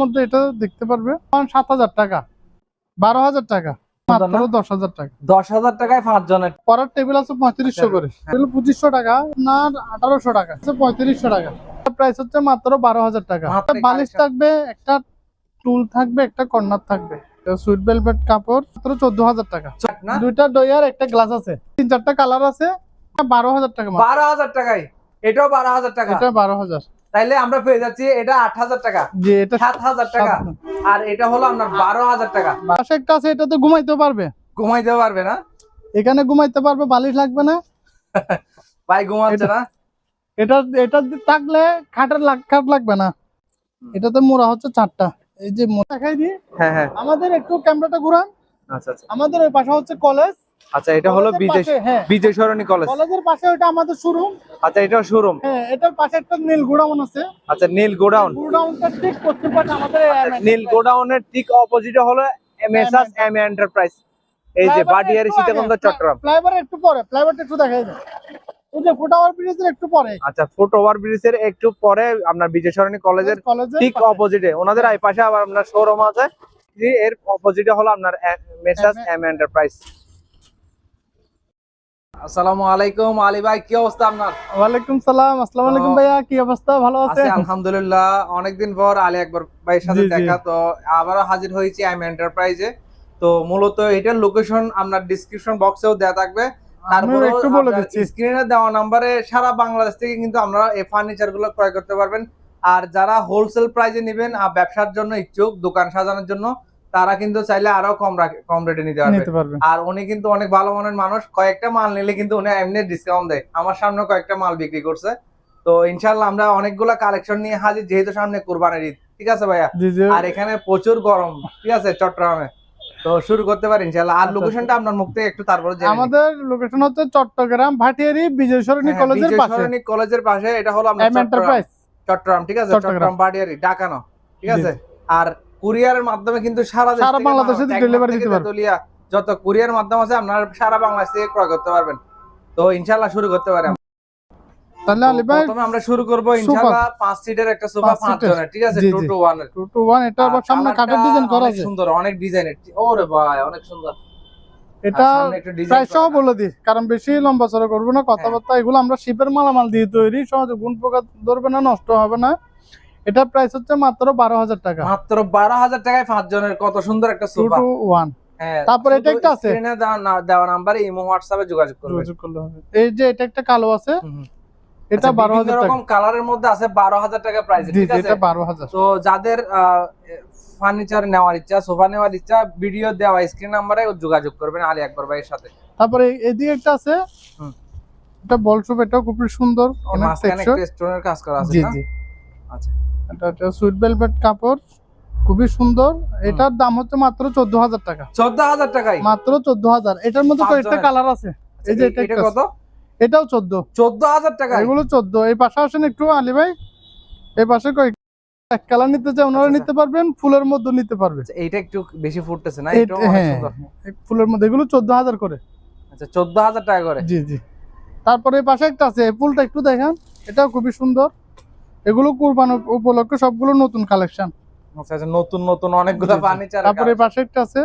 মধ্যে এটা দেখতে পারবে সাত হাজার টাকা। বারো হাজার টাকা? মাত্র দশ হাজার টাকা। দশ হাজার টাকায় পাঁচ জনের পরের টেবিল আছে পঁয়ত্রিশশো করে। পঁচিশশো টাকা না আঠারোশো টাকা পঁয়ত্রিশশো টাকা। প্রাইস হচ্ছে মাত্র বারো হাজার টাকা। একটা বালিশ থাকবে একটা টুল থাকবে একটা কর্নার থাকবে। সুইট কাপড় মাত্র চোদ্দ হাজার টাকা। দুইটা ডয়ার একটা গ্লাস আছে। তিন চারটা কালার আছে বারো হাজার টাকা বারো হাজার টাকায়। এটাও বারো হাজার টাকা। এটা বারো হাজার। তাইলে আমরা পেয়ে যাচ্ছি এটা আট হাজার টাকা এটা সাত হাজার। টাকা আর এটা হলো আপনার বারো হাজার টাকা একটা আছে এটাতে ঘুমাইতে পারবে। ঘুমাইতে পারবে না? এখানে ঘুমাইতে পারবে বালিশ লাগবে না। ভাই ঘুমাচ্ছে না। এটা এটা থাকলে খাটের খাট লাগবে না। এটাতে মোড়া হচ্ছে চারটা। এই যে মোড়া দেখাই দিই হ্যাঁ হ্যাঁ। আমাদের একটু ক্যামেরাটা ঘুরান। আচ্ছা আচ্ছা। আমাদের ওই পাশে হচ্ছে কলেজ। আচ্ছা এটা হলো পাশে, হ্যাঁ। বিজয় সরণী কলেজ। কলেজের পাশে ওটা আমাদের শোরুম আচ্ছা এটা শোরুম হ্যাঁ এটার পাশে একটা নীল গোডাউন আছে। আচ্ছা নীল গোডাউন। গোডাউনটা ঠিক করতে পারে আমাদের নীল গোডাউনের ঠিক অপোজিটে হলো এমএসএস এম এন্টারপ্রাইজ এই যে বাডিয়ারি সীতাকুণ্ড চট্টগ্রাম। ফ্লাইওভার একটু পরে ফ্লাইওভারটা একটু দেখাই ব্রিজের একটু পরে। আচ্ছা ফুট ওভার ব্রিজের একটু পরে আপনার বিজয় সরণী কলেজের কলেজের ঠিক অপোজিটে ওনাদের পাশে আবার আপনার শোরুম আছে। এর অপোজিটে হলো আপনার মেসাস এম এন্টারপ্রাইজ আসসালামু আলাইকুম আলী ভাই কি অবস্থা আপনার? ওয়ালাইকুম সালাম আসসালামু আলাইকুম ভাইয়া কি অবস্থা? ভালো আছেন? আলহামদুলিল্লাহ অনেকদিন পর আলী একবার ভাইয়ের সাথে। দেখা তো আবারও হাজির হয়েছি এন্টারপ্রাইজে তো মূলত এটার লোকেশন আপনার ডিসক্রিপশন বক্সেও দেওয়া থাকবে। আমিও একটু বলে দিচ্ছি। স্ক্রিনে দেওয়া নাম্বারে সারা বাংলাদেশ থেকে কিন্তু আমরা এই ফার্নিচারগুলো ক্রয় করতে পারবেন। আর যারা হোলসেল প্রাইজে নেবেন আর ব্যবসার জন্য ইচ্ছুক দোকান সাজানোর জন্য তারা কিন্তু চাইলে আরও কম কম রেটে নিতে পারবে। আর উনি কিন্তু অনেক ভালো মনের মানুষ কয়েকটা মাল নিলে কিন্তু উনি এমনি ডিসকাউন্ট দেয়। আমার সামনে কয়েকটা মাল বিক্রি করছে। তো ইনশাল্লাহ আমরা অনেকগুলা কালেকশন নিয়ে হাজির যেহেতু সামনে কোরবানির ঈদ ঠিক আছে ভাইয়া? আর এখানে প্রচুর গরম ঠিক আছে চট্টগ্রামে। তো শুরু করতে পারি ইনশাল্লাহ আর আচ্ছা, লোকেশনটা আপনার মুখ থেকে একটু তারপরে জেনে আমাদের লোকেশন হচ্ছে চট্টগ্রাম ভাটিয়ারি বিজয় সরণি হ্যাঁ, কলেজের পাশে। সরণি কলেজের পাশে এটা হলো এম চট্টগ্রাম এন্টারপ্রাইজ চট্টগ্রাম ঠিক আছে চট্টগ্রাম। ভাটিয়ারি বাডিয়ারি ডাকানো ঠিক আছে? আর কুরিয়ারের মাধ্যমে কিন্তু সারা সারা বাংলাদেশে একমাত্র দিতে পারবে। তেতুলিয়া, যত কুরিয়ার মাধ্যম আছে আপনারা সারা বাংলাদেশ থেকে ক্রয় করতে পারবেন। তো ইনশাল্লাহ শুরু করতে পারি তাহলে আলি ভাই প্রথমে আমরা শুরু করব ইনশাল্লাহ পাঁচ সিটের একটা সোফা পাঁচ জনের ঠিক আছে? জি, two G. Two one two two one এটা আবার সামনে কাঠের ডিজাইন করা আছে। সুন্দর অনেক ডিজাইনের। ওরে ভাই অনেক সুন্দর। এটা প্রায় সহ বলে দিই কারণ বেশি লম্বা চড়া করব না কথাবার্তা এগুলো আমরা শিপের মালামাল দিয়ে তৈরি সহজে গুণ পোকা ধরবে না নষ্ট হবে না। এটা প্রাইস হচ্ছে মাত্র বারো হাজার টাকা। মাত্র বারো হাজার টাকায় পাঁচ জনের কত সুন্দর একটা সোফা। ওয়ান হ্যাঁ তারপরে এটা একটা আছে। স্ক্রিনে দেওয়া না- দেওয়া নাম্বারে ইমো হোয়াটসঅ্যাপে যোগাযোগ করবে। যোগাযোগ করলে হবে। এই যে এটা একটা কালো আছে। এটা আচ্ছা, বারো বিভিন্ন হাজার টাকা। রকম কালারের মধ্যে আছে বারো হাজার টাকা প্রাইস ঠিক আছে? এটা বারো হাজার। তো যাদের ফার্নিচার নেওয়ার ইচ্ছা সোফা নেওয়ার ইচ্ছা ভিডিও দেওয়া স্ক্রিন নাম্বারে যোগাযোগ করবেন আলী আকবর ভাইয়ের সাথে। তারপরে এই- এদিকে একটা আছে। এটা বলসুপ এটাও খুব সুন্দর। অনেক টেক্সচার কাজ করা আছে জি জি। আচ্ছা। এটা একটা সুইট ভেলভেট কাপড় খুবই সুন্দর। এটার দাম হচ্ছে মাত্র চোদ্দ হাজার টাকা। চোদ্দ হাজার টাকাই মাত্র চোদ্দ হাজার এটার মধ্যে কয়েকটা কালার আছে। এই যে এটা কত? এটাও চোদ্দ। চোদ্দ হাজার টাকা এগুলো চোদ্দ। এই পাশে আসেন একটু আলী ভাই। এই পাশে কয়েক এক কালার নিতে চাই ওনারা আচ্ছা, নিতে পারবেন ফুলের মধ্যে নিতে পারবে। এইটা একটু বেশি ফুটতেছে না? হ্যাঁ ফুলের মধ্যে এগুলো চোদ্দ হাজার করে। আচ্ছা চোদ্দ হাজার টাকা করে? জি জি। তারপরে পাশে একটা আছে এই ফুলটা একটু দেখেন। এটাও খুবই সুন্দর। এগুলো কুরবান উপলক্ষে সবগুলো নতুন কালেকশন আচ্ছা আচ্ছা নতুন নতুন অনেকগুলো। ফার্নিচার তারপরে পাশে একটা আছে।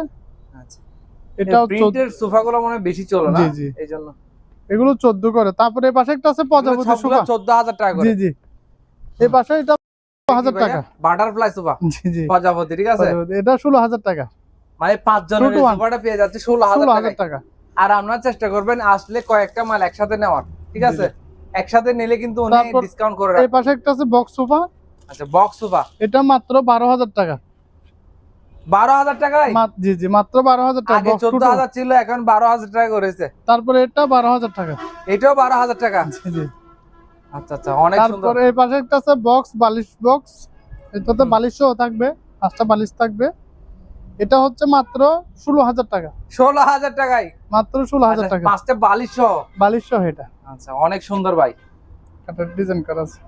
আচ্ছা। এটাও প্রিন্টের সোফা গুলো মনে বেশি চলে না? এগুলো চোদ্দ করে। তারপরে পাশে একটা আছে প্রজাপতি সোফা। চোদ্দ হাজার টাকা করে। জি জি। এই পাশে এটা টাকা। Butterfly sofa. জি জি। প্রজাপতি ঠিক আছে? এটা ষোলো হাজার টাকা। মানে পাঁচ জনের. সোফাটা পেয়ে যাচ্ছে ষোলো হাজার ষোলো হাজার টাকা। টাকা আর আপনার চেষ্টা করবেন আসলে কয়েকটা মাল একসাথে নেওয়ার ঠিক আছে? একসাথে নিলে কিন্তু উনি তারপর ডিসকাউন্ট করে এই পাশে একটা আছে বক্স সোফা আচ্ছা বক্স সোফা এটা মাত্র বারো হাজার টাকা। বারো হাজার টাকায়? মা- জি জি মাত্র বারো হাজার টাকা আগে box চোদ্দ two-two। হাজার ছিল এখন বারো হাজার টাকা করেছে। তারপরে এটা বারো হাজার টাকা। এটাও বারো হাজার টাকা? জি জি। আচ্ছা আচ্ছা অনেক সুন্দর। তারপরে এই পাশে একটা আছে বক্স বালিশ বক্স এটাতে হুম। বালিশও থাকবে পাঁচটা বালিশ থাকবে। এটা হচ্ছে মাত্র ষোলো হাজার টাকা। ষোলো হাজার টাকায়? মাত্র ষোলো হাজার আচ্ছা, টাকা। পাঁচটা বালিশ সহ বালিশ সহ এটা। আচ্ছা অনেক সুন্দর ভাই। কাটার ডিজাইন করা আছে।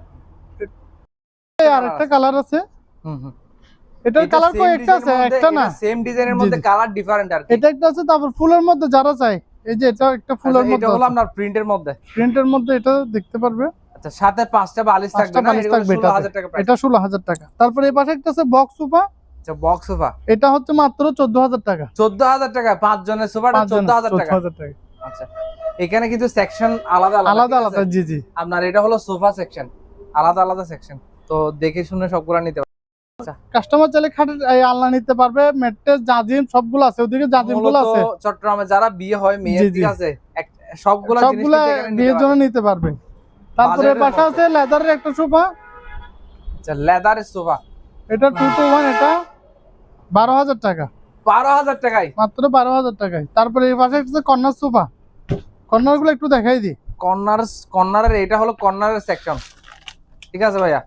এই আরেকটা কালার আছে। হুম হুম। এটার কালার একটা আছে একটা না? সেম ডিজাইনের মধ্যে কালার ডিফারেন্ট আর এটা একটা আছে তারপর ফুলের মধ্যে যারা চাই এই যে এটা একটা ফুলের আচ্ছা, মধ্যে এটা হলো আপনার প্রিন্টের মধ্যে। প্রিন্টের মধ্যে এটা দেখতে পারবে। আচ্ছা সাথে পাঁচটা বালিশ থাকবে না? এটা ষোলো হাজার টাকা। তারপরে এই পাশে একটা আছে বক্স সোফা আচ্ছা বক্স সোফা এটা হচ্ছে মাত্র চোদ্দ হাজার টাকা। চোদ্দ হাজার টাকা পাঁচ জনের সোফাটা পাঁচজনের, চোদ্দ হাজার টাকা। 14,000 টাকা। আচ্ছা। এখানে কিন্তু সেকশন আলাদা আলাদা আলাদা জি জি। আপনার এটা হলো সোফা সেকশন আলাদা আলাদা সেকশন তো দেখে শুনে সবগুলা নিতে পারবেন। কাস্টমার চাইলে খাটের এই আলনা নিতে পারবে মেট্রেস জাজিম সবগুলো আছে ওদিকে জাজিমগুলো আছে। চট্টগ্রামে যারা বিয়ে হয় মেয়ের। ঠিক আছে সবগুলা জিনিস সবগুলা বিয়ের জন্য নিতে পারবে। তারপরে পাশে আছে লেদারের একটা সোফা আচ্ছা লেদারের সোফা এটা টু টু ওয়ান এটা বারো হাজার টাকা। বারো হাজার টাকায়? মাত্র বারো হাজার টাকায়। তারপরে এই পাশে একটা কর্নার সোফা কর্নারগুলো একটু দেখাই দিই। কর্নার কর্নারের এটা হলো কর্নারের সেকশন ঠিক আছে ভাইয়া?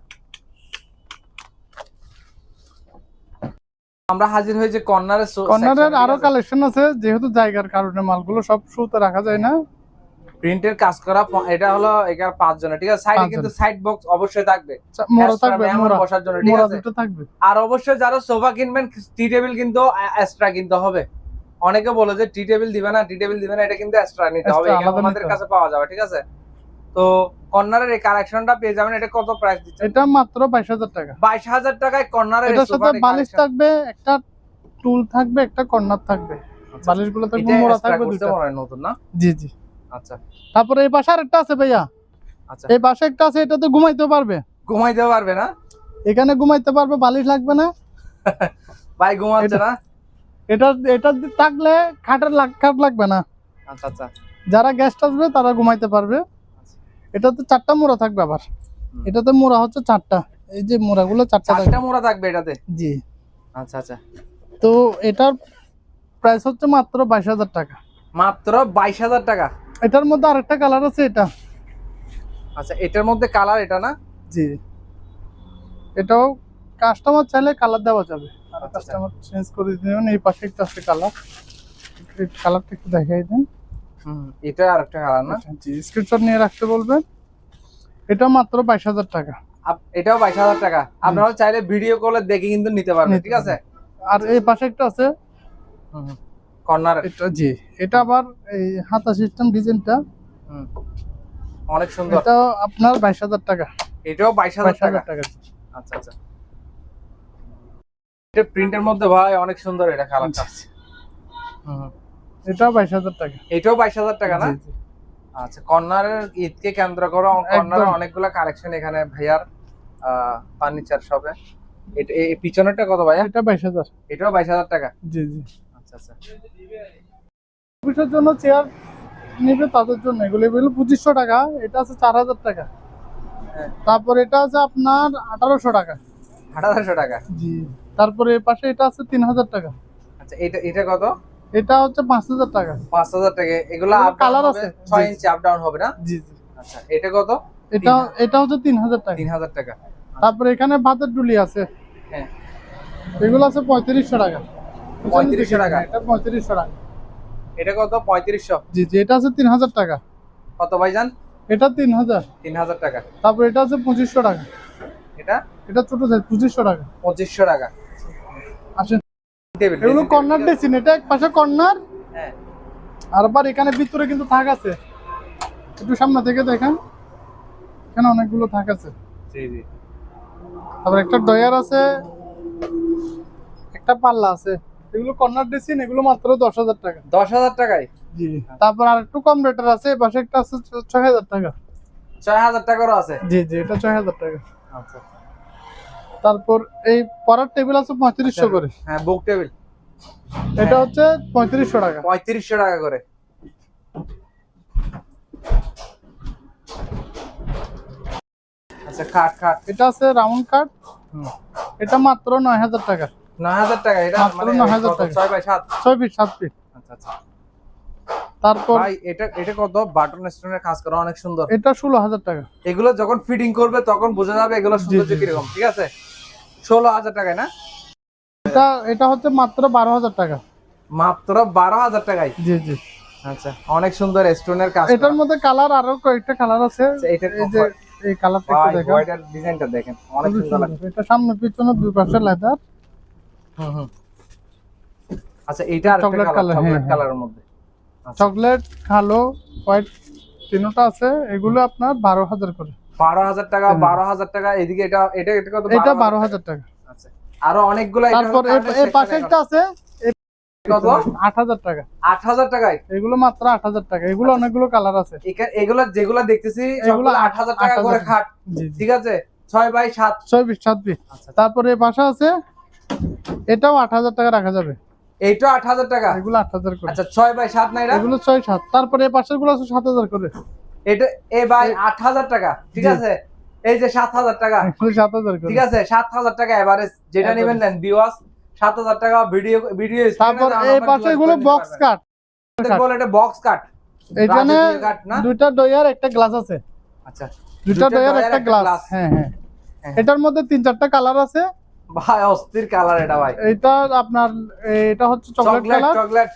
আমরা হাজির হয়েছে কর্নারের কর্নারের আরও কালেকশন আছে যেহেতু জায়গার কারণে মালগুলো সব শুতে রাখা যায় না। প্রিন্টের কাজ করা এটা হলো এখানে পাঁচ জনের ঠিক আছে? সাইডে কিন্তু সাইড বক্স অবশ্যই থাকবে। চা- মোড়া থাকবে মোড়া বসার জন্য ঠিক আছে? আর অবশ্যই যারা সোফা কিনবেন টি টেবিল কিন্তু এক্সট্রা কিনতে হবে। অনেকে বলে যে টি টেবিল দিবে না টি টেবিল দিবে না এটা কিন্তু এক্সট্রা নিতে হবে আমাদের কাছে পাওয়া যাবে ঠিক আছে? তো কর্নারের এই কালেকশনটা পেয়ে যাবেন এটা কত প্রাইস দিচ্ছেন? এটা মাত্র বাইশ হাজার টাকা। বাইশ হাজার টাকায় কর্নারের এটার সাথে বালিশ থাকবে একটা টুল থাকবে একটা কর্নার থাকবে। বালিশগুলো থাকবে মোড়া থাকবে দুটো নতুন না? জি জি। আচ্ছা। তারপরে এই পাশে আরেকটা আছে ভাইয়া। আচ্ছা। এই পাশে একটা আছে এটা তো ঘুমাইতে পারবে। ঘুমাইতে পারবে না? এখানে ঘুমাইতে পারবে বালিশ লাগবে না। ভাই ঘুমাচ্ছে না? এটা এটা থাকলে খাটের খাট লাগবে না। আচ্ছা আচ্ছা। যারা গেস্ট আসবে তারা ঘুমাইতে পারবে। এটাতে চারটা মোড়া থাকবে আবার। এটাতে মোড়া হচ্ছে চারটা। এই যে মোড়াগুলো চারটা চারটা মোড়া থাকবে এটাতে? জি। আচ্ছা আচ্ছা। তো এটার প্রাইস হচ্ছে মাত্র বাইশ হাজার টাকা। মাত্র বাইশ হাজার টাকা? এটার মধ্যে আরেকটা কালার আছে এটা। আচ্ছা এটার মধ্যে কালার এটা না? জি। এটাও কাস্টমার চাইলে কালার দেওয়া যাবে। আর আচ্ছা। কাস্টমার চেঞ্জ করে দিবেন এই পাশে একটা আছে কালার কালারটা একটু দেখাই দেন। হুম এটা আর একটা কালার না জি স্ক্রিনশট নিয়ে রাখতে বলবেন। এটা মাত্র বাইশ হাজার টাকা। এটাও বাইশ হাজার টাকা। আপনারা চাইলে ভিডিও কলে দেখে কিন্তু নিতে পারবেন ঠিক আছে? আর এই পাশে একটা আছে। কর্নার এটা জি এটা আবার এই হাতা সিস্টেম ডিজাইনটা অনেক সুন্দর। এটা আপনার বাইশ হাজার টাকা। এটাও বাইশ হাজার টাকা। আচ্ছা আচ্ছা। এটা প্রিন্টের মধ্যে ভাই অনেক সুন্দর এটা কালারটা এটাও বাইশ হাজার টাকা। এটাও বাইশ হাজার টাকা না। আচ্ছা কর্নারের ঈদকে কেন্দ্র করে কর্নারের। অনেকগুলো কালেকশন এখানে ভাইয়ার ফার্নিচার শপে এটা এই পিছনেরটা কত ভাইয়া? এটা বাইশ হাজার। এটাও বাইশ হাজার টাকা? জি জি। আচ্ছা আচ্ছা। অফিসের জন্য চেয়ার নেবে তাদের জন্য এগুলো এগুলো পঁচিশশো টাকা এটা আছে চার হাজার টাকা। হ্যাঁ। তারপর এটা আছে আপনার আঠারোশো টাকা। আঠারোশো টাকা? জি। তারপরে পাশে এটা আছে তিন হাজার টাকা। আচ্ছা এটা এটা কত? এটা হচ্ছে পাঁচ হাজার টাকা। পাঁচ হাজার টাকা। এগুলো কালার আছে। ছয়। ইঞ্চি আপ ডাউন হবে না? জি জি। আচ্ছা এটা কত? এটা এটা হচ্ছে তিন হাজার টাকা। তিন হাজার টাকা। তারপরে এখানে ভাতের ডুলি আছে। হ্যাঁ। এগুলো আছে পঁয়ত্রিশশো টাকা। পঁয়ত্রিশশো টাকা। এটা পঁয়ত্রিশশো টাকা। এটা কত? পঁয়ত্রিশশো। জি জি এটা আছে তিন হাজার টাকা। কত ভাইজান? এটা তিন হাজার। তিন হাজার টাকা। তারপর এটা আছে পঁচিশশো টাকা। এটা? এটা ছোট সাইজ পঁচিশশো টাকা। পঁচিশশো টাকা। এগুলো কর্নার ডেসিন এটা এক পাশে কর্নার হ্যাঁ। আর আবার এখানে ভিতরে কিন্তু থাক আছে। একটু সামনে থেকে দেখেন এখানে অনেকগুলো থাক আছে। জি জি। তারপর একটা ডয়ার আছে একটা পাল্লা আছে। এগুলো কর্নার ডেসিন এগুলো মাত্র দশ হাজার টাকা। দশ হাজার টাকায়? জি। তারপর আর একটু কম রেটের আছে পাশে একটা আছে ছ- ছয় হাজার টাকা। ছয় হাজার টাকারও আছে? জি জি এটা ছয় হাজার টাকা। আচ্ছা। তারপর এই পড়ার টেবিল আছে পঁয়ত্রিশশো করে। হ্যাঁ বুক টেবিল এটা হচ্ছে পঁয়ত্রিশশো টাকা। পঁয়ত্রিশশো টাকা করে। আচ্ছা খাট খাট। এটা আছে রাউন্ড কাট এটা মাত্র নয় হাজার টাকা। নয় হাজার টাকা এটা মাত্র মানে 9,000 কত? টাকা। ছয় বাই সাত? ছয় ফিট সাত ফিট আচ্ছা আচ্ছা। তারপর ভাই এটা এটা কত? বাটন স্টোনের কাজ করা অনেক সুন্দর। এটা ষোলো হাজার টাকা। এগুলো যখন ফিটিং করবে তখন বোঝা যাবে এগুলো সৌন্দর্য কীরকম ঠিক আছে? ষোলো হাজার টাকায় না? এটা এটা হচ্ছে মাত্র বারো হাজার টাকা। মাত্র বারো হাজার টাকায়? জি জি। আচ্ছা অনেক সুন্দর স্টোনের কাজ এটার মধ্যে কালার আরও কয়েকটা কালার আছে। আচ্ছা, এই যে এই কালারটা একটু দেখেন হোয়াইটের ডিজাইনটা দেখেন অনেক সুন্দর লাগে সুন্দর। এটা সামনে পিছনে দুই পাশে লেদার হুম হুম। আচ্ছা এইটা আর চকলেট কালার চকলেট। কালারের মধ্যে। আচ্ছা। চকলেট কালো হোয়াইট তিনটা আছে। এগুলো আপনার বারো হাজার করে। বারো হাজার টাকা বারো হাজার টাকা এদিকে এটা এটা এটা কত? এটা বারো হাজার টাকা। আচ্ছা। আরও অনেকগুলো তারপর এই- পাশে একটা আছে কত? আট হাজার টাকা। আট হাজার টাকায়? এগুলো মাত্র আট হাজার টাকা। এগুলো অনেকগুলো কালার আছে। এগুলো যেগুলো দেখতেছি এগুলো আট হাজার টাকা করে খাট। ঠিক আছে? ছয় বাই সাত। ছয় বিশ সাত বিশ। আচ্ছা। তারপরে পাশে আছে এটাও আট হাজার টাকা রাখা যাবে। এইটা আট হাজার টাকা? এগুলো আট হাজার করে। আচ্ছা ছয় বাই সাত না এগুলো ছয় সাত। তারপরে এই পাশেরগুলো আছে সাত হাজার করে। এটা এ বাই আট হাজার টাকা ঠিক আছে? এই যে সাত হাজার টাকা। ঠিক আছে? সাত হাজার টাকা এভারেজ যেটা নেবেন নেন বিওয়াস সাত হাজার টাকা ভিডিও ভিডিও তারপর এই পাশে এগুলো বক্স কাট বলে এটা বক্স কাট এখানে? দুইটা ডয়ার একটা গ্লাস আছে। আচ্ছা। দুইটা ডয়ার একটা গ্লাস হ্যাঁ হ্যাঁ। হ্যাঁ। এটার মধ্যে তিন চারটা কালার আছে। ভাই অস্থির কালার এটা ভাই। এটা আপনার এটা হচ্ছে চকলেট কালার চকলেট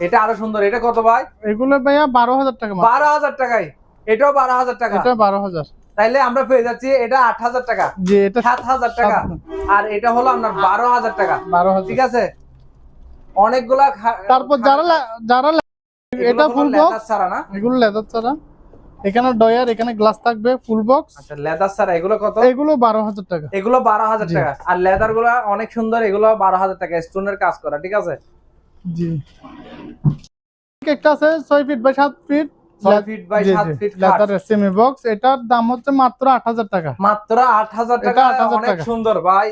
এটা আরও সুন্দর। এটা কত ভাই? এগুলো ভাইয়া বারো হাজার টাকা বারো হাজার টাকায়। এটাও বারো হাজার টাকা। এটা বারো হাজার। তাইলে আমরা পেয়ে যাচ্ছি এটা আট হাজার টাকা। সাত হাজার টাকা। আর এটা হলো আপনার বারো হাজার টাকা। বারো হাজার। ঠিক আছে? অনেকগুলা তারপর যারা যারা এটা ফুল বক্স ছাড়া না? এগুলো লেদার ছাড়া। এখানে ডয়ার এখানে গ্লাস থাকবে ফুল বক্স আচ্ছা লেদার ছাড়া। এগুলো কত? এগুলো বারো হাজার টাকা। এগুলো বারো হাজার টাকা। আর লেদারগুলো অনেক সুন্দর। এগুলো বারো হাজার টাকা। স্টোনের কাজ করা। ঠিক আছে? জি। একটা আছে ছয় ফিট বাই সাত ফিট এটার দাম হচ্ছে মাত্র আট হাজার টাকা। মাত্র আট হাজার টাকা অনেক সুন্দর ভাই।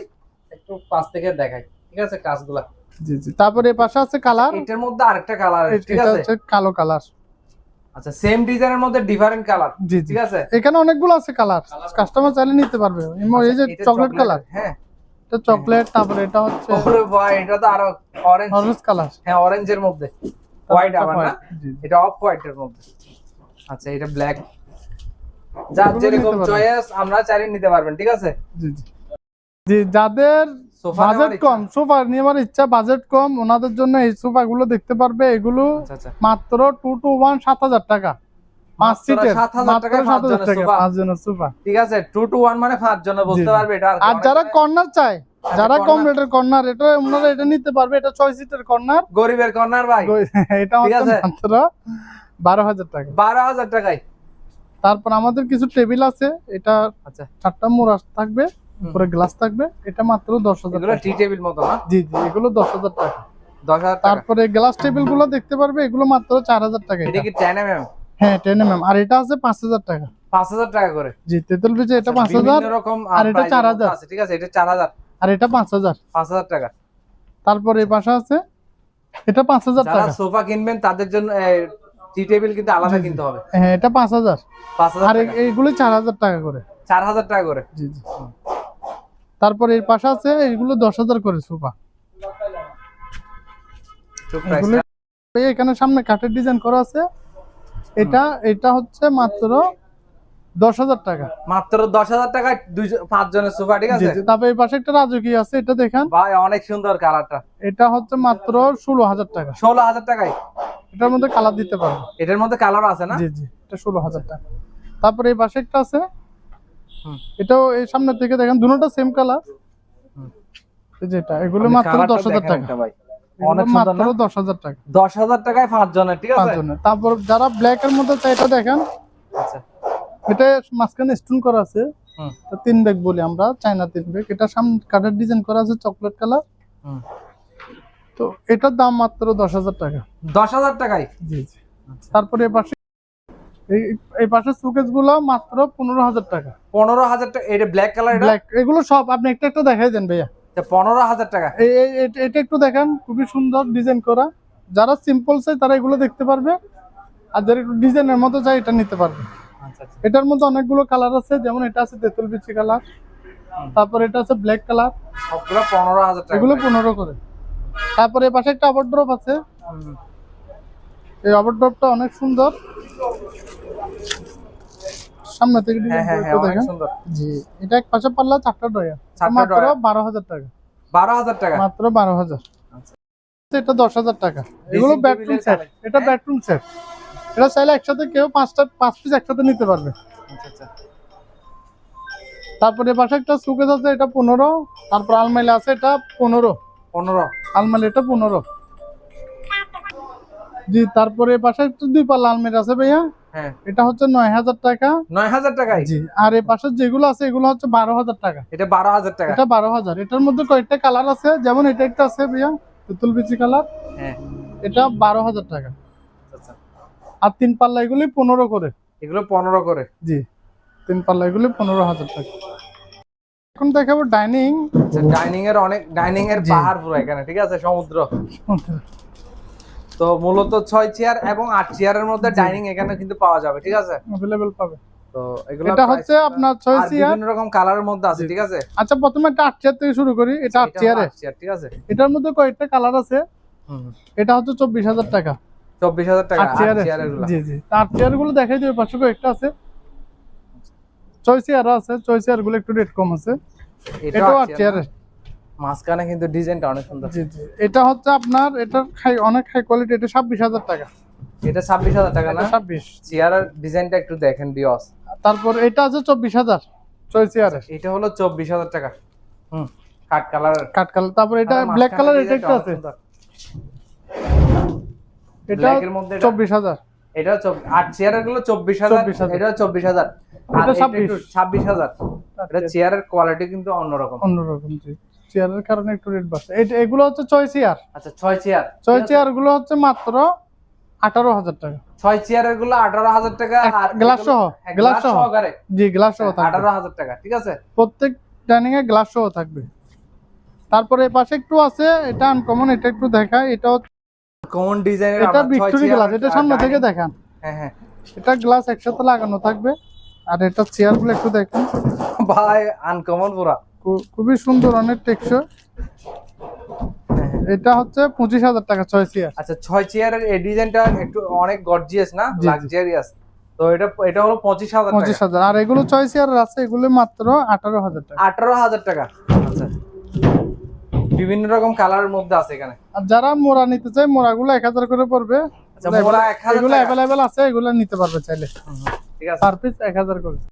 একটু পাশ থেকে দেখাই। ঠিক আছে কাজগুলা। জি জি। তারপরে এই পাশে আছে কালার এটার মধ্যে আরেকটা কালার ঠিক আছে? কালো কালার আচ্ছা সেম ডিজাইনের মধ্যে ডিফারেন্ট কালার জি জি। ঠিক আছে? এখানে অনেকগুলো আছে কালার কাস্টমার চাইলে নিতে পারবে। এই যে চকলেট কালার হ্যাঁ। এটা চকলেট তারপরে এটা হচ্ছে ওরে ভাই এটা তো আরও অরেঞ্জ অরেঞ্জ কালার হ্যাঁ অরেঞ্জের মধ্যে। হোয়াইট আবার না। এটা অফ হোয়াইটের মধ্যে। আচ্ছা এটা ব্ল্যাক যার যেরকম চয়েস আমরা চাইলে নিতে পারবেন ঠিক আছে? জি যাদের বাজেট কম সোফা নেওয়ার ইচ্ছা বাজেট কম ওনাদের জন্য এই সোফা গুলো দেখতে পারবে। এগুলো আচ্ছা আচ্ছা। মাত্র টু টু ওয়ান সাত হাজার টাকা। পাঁচ সিটের 7,000 মাত্র টাকায় সাত হাজার টাকা পাঁচ জনের সোফা। ঠিক আছে টু টু ওয়ান মানে পাঁচ জন বুঝতে পারবে এটা আর যারা কর্নার চায় যারা কম রেটের কর্নার এটা ওনারা এটা নিতে পারবে এটা ছয় সিটের কর্নার। গরিবের কর্নার ভাই। এটা ঠিক হচ্ছে আছে। মাত্র বারো হাজার টাকা। বারো হাজার টাকায়। তারপর আমাদের কিছু টেবিল আছে এটা আচ্ছা। চারটা মোড়া থাকবে উপরে গ্লাস থাকবে এটা মাত্র দশ হাজার টাকা। টি টেবিল মতো না? জি জি এগুলো দশ হাজার টাকা। দশ হাজার তারপরে গ্লাস টেবিলগুলো দেখতে পারবে এগুলো মাত্র চার হাজার টাকা এটা এটা। কি টেন এম এম হ্যাঁ টেন এম আর এটা আছে পাঁচ হাজার টাকা। পাঁচ হাজার টাকা করে। জি তেতুল এটা পাঁচ হাজার রকম আর এটা price এর 4,000 আছে, ঠিক আছে? এটা চার হাজার। আর এটা পাঁচ হাজার। পাঁচ হাজার টাকা। তারপরে এই পাশে আছে এটা পাঁচ হাজার যারা টাকা। সোফা কিনবেন তাদের জন্য টি টেবিল কিন্তু আলাদা কিনতে হবে। হ্যাঁ এটা পাঁচ হাজার। পাঁচ হাজার আর এইগুলো চার হাজার টাকা করে। চার হাজার টাকা করে। জি জি। তারপরে এই পাশে আছে এইগুলো দশ হাজার করে সোফা। এখানে সামনে কাঠের ডিজাইন করা আছে। এটা এটা হচ্ছে মাত্র দশ হাজার টাকা। মাত্র দশ হাজার টাকায় দুইজন পাঁচ জনের সোফা ঠিক আছে? তারপরে এই পাশে একটা রাজকীয় আছে এটা দেখেন। ভাই অনেক সুন্দর কালারটা। এটা হচ্ছে মাত্র ষোলো হাজার টাকা। ষোলো হাজার টাকায়? এটার মধ্যে কালার দিতে পারব। এটার মধ্যে কালার আছে না? জি জি এটা ষোলো হাজার টাকা। তারপরে এই পাশে একটা আছে। হুম। এটাও এই সামনে থেকে দেখেন দুটোটা সেম কালার যেটা এগুলো মাত্র দশ হাজার টাকা। ভাই। অনেক সুন্দর না? টাকা। টাকায় পাঁচ জনের ঠিক আছে? পাঁচজনের। তারপর যারা ব্ল্যাক এর মধ্যে চাই এটা দেখেন। আচ্ছা। এটা মাঝখানে স্টোন করা আছে। তিন ব্যাগ বলি আমরা তিন ব্যাগ এটা সামনে কাঠের ডিজাইন করা আছে চকলেট কালার হুম। তো এটার দাম মাত্র দশ হাজার টাকা। দশ হাজার টাকায়? জি জি। তারপরে এই পাশে এই এই পাশে সুকেসগুলো মাত্র পনেরো হাজার টাকা। পনেরো হাজার টাকা এটা ব্ল্যাক কালার ব্ল্যাক এগুলো সব আপনি একটা একটা দেখাই দেন ভাইয়া। পনেরো হাজার টাকা। এটা একটু দেখেন খুবই সুন্দর ডিজাইন করা। যারা সিম্পল চাই তারা এগুলো দেখতে পারবে। আর যারা একটু ডিজাইনের মতো চাই এটা নিতে পারবে। আচ্ছা আচ্ছা। এটার মধ্যে অনেকগুলো কালার আছে যেমন এটা আছে তেঁতুল বিচি কালার তারপর এটা আছে ব্ল্যাক কালার সবগুলো পনেরো হাজার টাকা এগুলো পনেরো করে। তারপরে পাশে একটা আবার ড্রপ আছে। এই আবার ড্রপটা অনেক সুন্দর। সামনে থেকে হ্যাঁ হ্যাঁ হ্যাঁ অনেক সুন্দর। জি এটা এক পাশে পাল্লা চারটা ডয়া মাত্র বারো হাজার টাকা। বারো হাজার টাকা? মাত্র বারো হাজার। আচ্ছা। এটা দশ হাজার টাকা। এগুলো বেডরুম সেট এটা? বেডরুম সেট এটা চাইলে একসাথে কেউ পাঁচটা পাঁচ পিস একসাথে নিতে পারবে। আচ্ছা আচ্ছা। তারপরে পাশে একটা সুকেস আছে এটা পনেরো। তারপর আলমারি আছে এটা পনেরো। পনেরো। আলমারি এটা পনেরো। জি তারপরে পাশে দুই পাল্লা আলমারি আছে ভাইয়া। হ্যাঁ। এটা হচ্ছে নয় হাজার টাকা। নয় হাজার টাকায়? জি আর এই পাশের যেগুলো আছে এগুলো হচ্ছে বারো হাজার টাকা। এটা বারো হাজার টাকা? এটা বারো হাজার। এটার মধ্যে কয়েকটা কালার আছে যেমন এটা একটা আছে ভাইয়া তেঁতুল বিচি কালার। হ্যাঁ। এটা বারো হাজার টাকা। আচ্ছা আর তিন পাল্লা এগুলি পনেরো করে। এগুলো পনেরো করে? জি তিন পাল্লা এগুলি পনেরো হাজার টাকা। এখন দেখাবো ডাইনিং। ডাইনিং এর অনেক ডাইনিং এর। পাহাড় পুরো এখানে ঠিক আছে? সমুদ্র। তো মূলত ছয় চেয়ার এবং আট চেয়ারের মধ্যে ডাইনিং এখানে কিন্তু পাওয়া যাবে ঠিক আছে? অ্যাভেলেবেল পাবে। তো এগুলো এটা হচ্ছে আপনার ছয় চেয়ার বিভিন্ন রকম কালারের মধ্যে আছে ঠিক আছে? আচ্ছা প্রথমে আট চেয়ার থেকে শুরু করি এটা আট চেয়ারে চেয়ার ঠিক আছে? এটার মধ্যে কয়েকটা কালার আছে। এটা হচ্ছে চব্বিশ হাজার টাকা। চব্বিশ হাজার টাকা আট আট চেয়ারের জি জি। আট চেয়ারগুলো দেখাই দেবে পাশে কয়েকটা আছে। ছয় চেয়ারও আছে ছয় চেয়ারগুলো একটু রেট কম আছে। এটাও আট চেয়ারের মাঝখানে কিন্তু ডিজাইনটা অনেক সুন্দর। জি জি। এটা হচ্ছে আপনার এটা হাই অনেক হাই কোয়ালিটি এটা ছাব্বিশ হাজার টাকা। এটা ছাব্বিশ হাজার টাকা না? ছাব্বিশ। চেয়ারের ডিজাইনটা একটু দেখেন বিয়স। তারপর এটা আছে চব্বিশ হাজার ছয় চেয়ারের। এটা হলো চব্বিশ হাজার টাকা। হুম কাঠ কালার। কাট কালার তারপর এটা ব্ল্যাক কালার এটা একটা আছে। এটা চব্বিশ হাজার। এটা আট চেয়ারেরগুলো চব্বিশ হাজার 24,000 এটা চব্বিশ হাজার। এটা 26 ছাব্বিশ। হাজার। এটা চেয়ারের কোয়ালিটি কিন্তু অন্যরকম। অন্যরকম জি। চেয়ারের কারণে একটু রেট বাড়ছে। এটা এগুলো হচ্ছে ছয় চেয়ার আচ্ছা ছয় চেয়ার ছয় চেয়ারগুলো হচ্ছে মাত্র আঠারো হাজার টাকা। ছয় চেয়ারেরগুলো আঠারো হাজার টাকা আর গ্লাস সহ, হ্যাঁ, গ্লাস গ্লাস সহ। জি গ্লাস সহ আঠারো হাজার টাকা ঠিক আছে? প্রত্যেক ডাইনিং এ গ্লাস সহ থাকবে। তারপরে পাশে একটু আছে এটা আনকমন এটা একটু দেখায় এটা হচ্ছে- কোন ডিজাইনের এটা ভিক্টোরি গ্লাস এটা সামনে থেকে দেখান। হ্যাঁ হ্যাঁ। এটা গ্লাস একসাথে লাগানো থাকবে। আর এটা চেয়ারগুলো একটু দেখেন। ভাই আনকমন পুরা। খুবই সুন্দর অনেক টেকসই। হ্যাঁ, হ্যাঁ। এটা হচ্ছে পঁচিশ হাজার টাকা ছয় চেয়ার। আচ্ছা ছয় চেয়ারের এই ডিজাইনটা একটু অনেক গর্জিয়াস না। লাক্সারিয়াস তো এটা এটা হলো পঁচিশ হাজার পঁচিশ হাজার। আর এগুলো ছয় চেয়ার আছে এগুলো মাত্র আঠারো হাজার টাকা। আঠারো হাজার টাকা। আচ্ছা। বিভিন্ন রকম কালারের মধ্যে আছে এখানে। আর যারা মোড়া নিতে চায় মোড়াগুলো এক হাজার করে পড়বে। আচ্ছা এগুলো অ্যাভেলেবেল আছে এগুলো নিতে পারবে চাইলে। ঠিক আছে। পার পিস এক হাজার করে।